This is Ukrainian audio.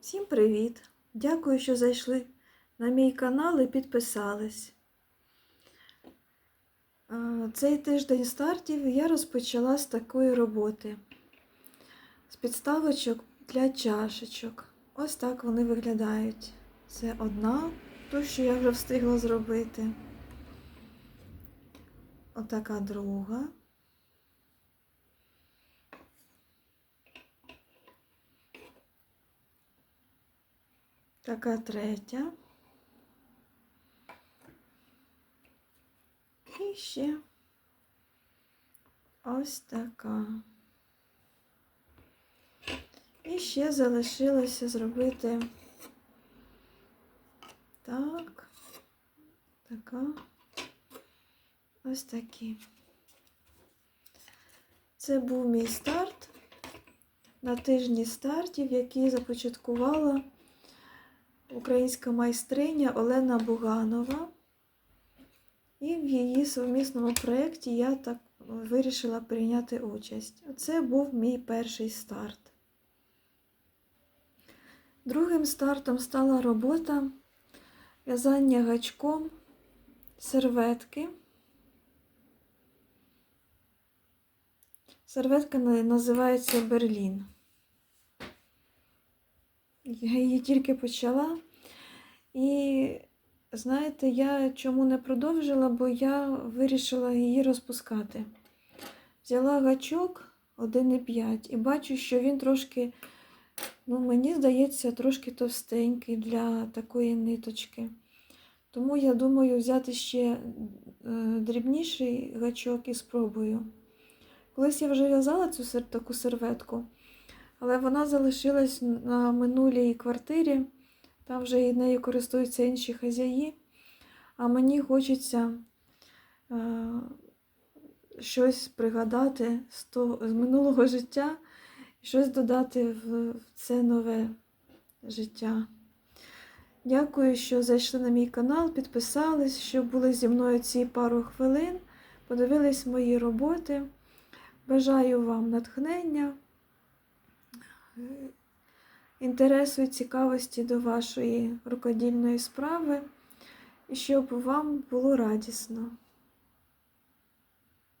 Всім привіт! Дякую, що зайшли на мій канал і підписались. Е, Цей тиждень стартів я розпочала з такої роботи. З підставочок для чашечок. Ось так вони виглядають. Це одна, ту, що я вже встигла зробити. Отака друга. Така третя. І ще ось така. І ще залишилося зробити так, така, ось такі. Це був мій старт на тижні стартів, який започаткувала українська майстриня Олена Буганова. І в її совмісному проєкті я так вирішила прийняти участь. Це був мій перший старт. Другим стартом стала робота в'язання гачком серветки. Серветка називається Берлін. Я її тільки почала. І знаєте, я чому не продовжила, бо я вирішила її розпускати. Взяла гачок 1,5 і бачу, що він трошки, ну, мені здається, трошки товстенький для такої ниточки. Тому я думаю взяти ще е, дрібніший гачок і спробую. Колись я вже в'язала цю таку серветку, але вона залишилась на минулій квартирі. Там вже і нею користуються інші хазяї. А мені хочеться е, щось пригадати з, того, з минулого життя щось додати в, в це нове життя. Дякую, що зайшли на мій канал, підписались, що були зі мною ці пару хвилин, подивились мої роботи. Бажаю вам натхнення інтересу і цікавості до вашої рукодільної справи, щоб вам було радісно.